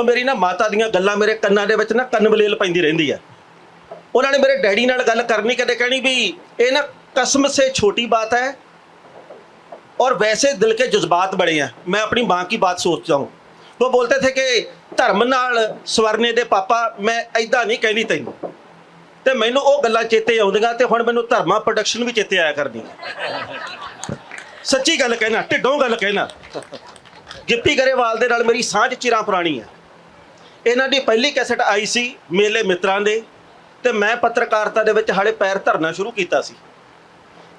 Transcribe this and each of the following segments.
ਉਹ ਮੇਰੀ ਨਾ ਮਾਤਾ ਦੀਆਂ ਗੱਲਾਂ ਮੇਰੇ ਕੰਨਾਂ ਦੇ ਵਿੱਚ ਨਾ ਕੰਨ ਬਲੇਲ ਪੈਂਦੀ ਰਹਿੰਦੀ ਆ ਉਹਨਾਂ ਨੇ ਮੇਰੇ ਡੈਡੀ ਨਾਲ ਗੱਲ ਕਰਨੀ ਕਦੇ ਕਹਿਣੀ ਵੀ ਇਹ ਨਾ ਕਸਮ ਸੇ ਛੋਟੀ ਬਾਤ ਹੈ और वैसे दिल के जज्बात बड़े हैं मैं अपनी माँ की बात सोचता हूँ वो बोलते थे कि ਧਰਮ ਨਾਲ ਸਵਰਨੇ ਦੇ ਪਾਪਾ ਮੈਂ ਐਦਾਂ ਨਹੀਂ ਕਹਿਣੀ ਤੈਨੂੰ ਤੇ ਮੈਨੂੰ ਉਹ ਗੱਲਾਂ ਚੇਤੇ ਆਉਂਦੀਆਂ ਤੇ ਹੁਣ ਮੈਨੂੰ ਧਰਮਾ ਪ੍ਰੋਡਕਸ਼ਨ ਵੀ ਚੇਤੇ ਆਇਆ ਕਰਦੀ ਸੱਚੀ ਗੱਲ ਕਹਿਣਾ ਢਿੱਡੋਂ ਗੱਲ ਕਹਿਣਾ ਗਿੱਪੀ ਗਰੇਵਾਲ ਦੇ ਨਾਲ ਮੇਰੀ ਸਾਂਝ ਚਿਰਾਂ ਪੁਰਾਣੀ ਹੈ ਇਹਨਾਂ ਦੀ ਪਹਿਲੀ ਕੈਸਟ ਆਈ ਸੀ ਮੇਲੇ ਮਿੱਤਰਾਂ ਦੇ ਤੇ ਮੈਂ ਪੱਤਰਕਾਰਤਾ ਦੇ ਵਿੱਚ ਹਾਲੇ ਪੈਰ ਧਰਨਾ ਸ਼ੁਰੂ ਕੀਤਾ ਸੀ।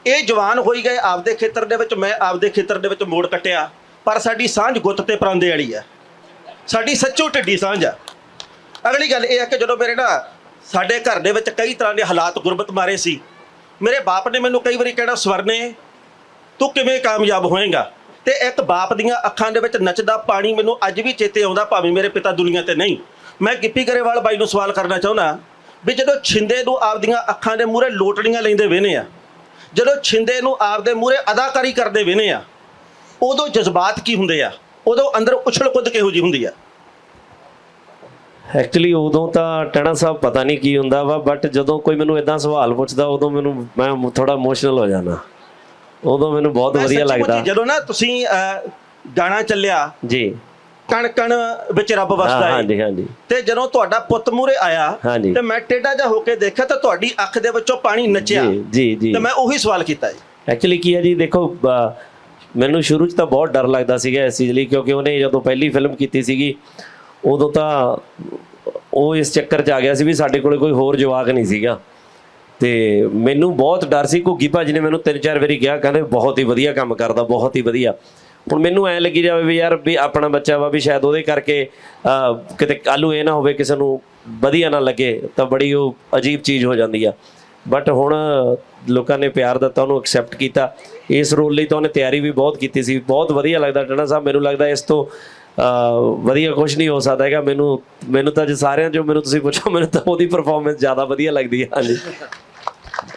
ਇਹ ਜਵਾਨ ਹੋਈ ਗਏ ਆਪਦੇ ਖੇਤਰ ਦੇ ਵਿੱਚ, ਮੈਂ ਆਪਦੇ ਖੇਤਰ ਦੇ ਵਿੱਚ ਮੋੜ ਕੱਟਿਆ, ਪਰ ਸਾਡੀ ਸਾਂਝ ਗੁੱਤ ਤੇ ਪਰਾਂਦੇ ਵਾਲੀ ਆ। ਸਾਡੀ ਸੱਚੋ ਢਿੱਡੀ ਸਾਂਝ ਆ। ਅਗਲੀ ਗੱਲ ਇਹ ਆ ਕਿ ਜਦੋਂ ਮੇਰੇ ਨਾ ਸਾਡੇ ਘਰ ਦੇ ਵਿੱਚ ਕਈ ਤਰ੍ਹਾਂ ਦੇ ਹਾਲਾਤ ਗੁਰਬਤ ਮਾਰੇ ਸੀ, ਮੇਰੇ ਬਾਪ ਨੇ ਮੈਨੂੰ ਕਈ ਵਾਰੀ ਕਹਿਣਾ ਸਵਰਨੇ, ਤੂੰ ਕਿਵੇਂ ਕਾਮਯਾਬ ਹੋਏਗਾ? ਤੇ ਇੱਕ ਬਾਪ ਦੀਆਂ ਅੱਖਾਂ ਦੇ ਵਿੱਚ ਨੱਚਦਾ ਪਾਣੀ ਮੈਨੂੰ ਅੱਜ ਵੀ ਚੇਤੇ ਆਉਂਦਾ, ਭਾਵੇਂ ਮੇਰੇ ਪਿਤਾ ਦੁਨੀਆ ਤੇ ਨਹੀਂ। ਮੈਂ ਗਿੱਪੀ ਗਰੇਵਾਲ ਬਾਈ ਨੂੰ ਸਵਾਲ ਕਰਨਾ ਚਾਹੁੰਦਾ ਵੀ ਜਦੋਂ ਛਿੰਦੇ ਨੂੰ ਆਪਦੀਆਂ ਅੱਖਾਂ ਦੇ ਮੂਹਰੇ ਲੋਟੜੀਆਂ ਲੈਂਦੇ ਵੇਨੇ ਆ, ਜਦੋਂ ਛਿੰਦੇ ਨੂੰ ਆਪਦੇ ਮੂਹਰੇ ਅਦਾਕਾਰੀ ਕਰਦੇ ਵੇਨੇ ਆ, ਉਦੋਂ ਜਜ਼ਬਾਤ ਕੀ ਹੁੰਦੇ ਆ? ਉਦੋਂ ਅੰਦਰ ਉਛਲ ਕੁੱਦ ਕਿਹੋ ਜੀ ਹੁੰਦੀ ਆ? ਐਕਚੁਅਲੀ ਉਦੋਂ ਤਾਂ ਟਣਾ ਸਾਹਿਬ ਪਤਾ ਨਹੀਂ ਕੀ ਹੁੰਦਾ ਵਾ ਬਟ ਜਦੋਂ ਕੋਈ ਮੈਨੂੰ ਇਦਾਂ ਸਵਾਲ ਪੁੱਛਦਾ, ਉਦੋਂ ਮੈਨੂੰ ਮੈਂ ਥੋੜਾ ਇਮੋਸ਼ਨਲ ਹੋ ਜਾਣਾ ਉਦੋਂ ਮੈਨੂੰ ਬਹੁਤ ਮੈਂ ਵਧੀਆ ਸੱਚੀ ਮੁੱਚੀ ਲੱਗਦਾ। ਜਦੋਂ ਨਾ ਤੁਸੀਂ ਅਹ, ਗਾਣਾ ਚੱਲਿਆ ਜੀ। ਕਣ ਕਣ ਵਿੱਚ ਰੱਬ ਹਾਂ ਵਸਦਾ ਹੈ ਹਾਂਜੀ ਹਾਂਜੀ। ਤੇ ਜਦੋਂ ਤੁਹਾਡਾ ਪੁੱਤ ਮੂਰੇ ਆਇਆ ਹਾਂਜੀ। ਤੇ ਮੈਂ ਟੇਢਾ ਜਿਹਾ ਹੋ ਕੇ ਦੇਖਿਆ ਤਾਂ ਤੁਹਾਡੀ ਅੱਖ ਦੇ ਵਿੱਚੋਂ ਪਾਣੀ ਨੱਚਿਆ। ਜੀ ਜੀ। ਜੀ ਤੇ ਮੈਂ ਉਹੀ ਸਵਾਲ ਕੀਤਾ ਜੀ ਐਕਚੁਅਲੀ ਕੀ ਹੈ ਜੀ ਦੇਖੋ ਮੈਨੂੰ ਸ਼ੁਰੂ 'ਚ ਤਾਂ ਬਹੁਤ ਡਰ ਲੱਗਦਾ ਸੀਗਾ ਇਸ ਚੀਜ਼ ਲਈ ਕਿਉਂਕਿ ਉਹਨੇ ਜਦੋਂ ਪਹਿਲੀ ਫਿਲਮ ਕੀਤੀ ਸੀਗੀ ਉਦੋਂ ਤਾਂ ਉਹ ਇਸ ਚੱਕਰ 'ਚ ਆ ਗਿਆ ਸੀ ਵੀ ਸਾਡੇ ਕੋਲੇ ਕੋਈ ਹੋਰ ਜਵਾਕ ਨਹੀਂ ਸੀਗਾ। ਤੇ ਮੈਨੂੰ ਬਹੁਤ ਡਰ ਸੀ, ਘੁੱਗੀ ਭਾਜੀ ਨੇ ਮੈਨੂੰ ਤਿੰਨ ਚਾਰ ਵਾਰੀ ਕਿਹਾ, ਕਹਿੰਦੇ ਬਹੁਤ ਹੀ ਵਧੀਆ ਕੰਮ ਕਰਦਾ, ਬਹੁਤ ਹੀ ਵਧੀਆ। ਹੁਣ ਮੈਨੂੰ ਐ ਲੱਗੀ ਜਾਵੇ ਵੀ ਯਾਰ ਵੀ ਆਪਣਾ ਬੱਚਾ ਵਾ ਵੀ ਸ਼ਾਇਦ ਉਹਦੇ ਕਰਕੇ ਕਿਤੇ ਕੱਲੂ ਇਹ ਨਾ ਹੋਵੇ, ਕਿਸੇ ਨੂੰ ਵਧੀਆ ਨਾ ਲੱਗੇ, ਤਾਂ ਬੜੀ ਉਹ ਅਜੀਬ ਚੀਜ਼ ਹੋ ਜਾਂਦੀ ਆ। ਬਟ ਹੁਣ ਲੋਕਾਂ ਨੇ ਪਿਆਰ ਦਿੱਤਾ, ਉਹਨੂੰ ਐਕਸੈਪਟ ਕੀਤਾ। ਇਸ ਰੋਲ ਲਈ ਤਾਂ ਉਹਨੇ ਤਿਆਰੀ ਵੀ ਬਹੁਤ ਕੀਤੀ ਸੀ। ਬਹੁਤ ਵਧੀਆ ਲੱਗਦਾ ਟਣਾ ਸਾਹਿਬ, ਮੈਨੂੰ ਲੱਗਦਾ ਇਸ ਤੋਂ ਵਧੀਆ ਕੁਝ ਨਹੀਂ ਹੋ ਸਕਦਾ ਹੈਗਾ। ਮੈਨੂੰ ਮੈਨੂੰ ਤਾਂ ਜੇ ਸਾਰਿਆਂ ਚੋਂ ਮੈਨੂੰ ਤੁਸੀਂ ਪੁੱਛੋ, ਮੈਨੂੰ ਤਾਂ ਉਹਦੀ ਪਰਫਾਰਮੈਂਸ ਜ਼ਿਆਦਾ ਵਧੀਆ ਲੱਗਦੀ ਹੈ ਹਾਂਜੀ।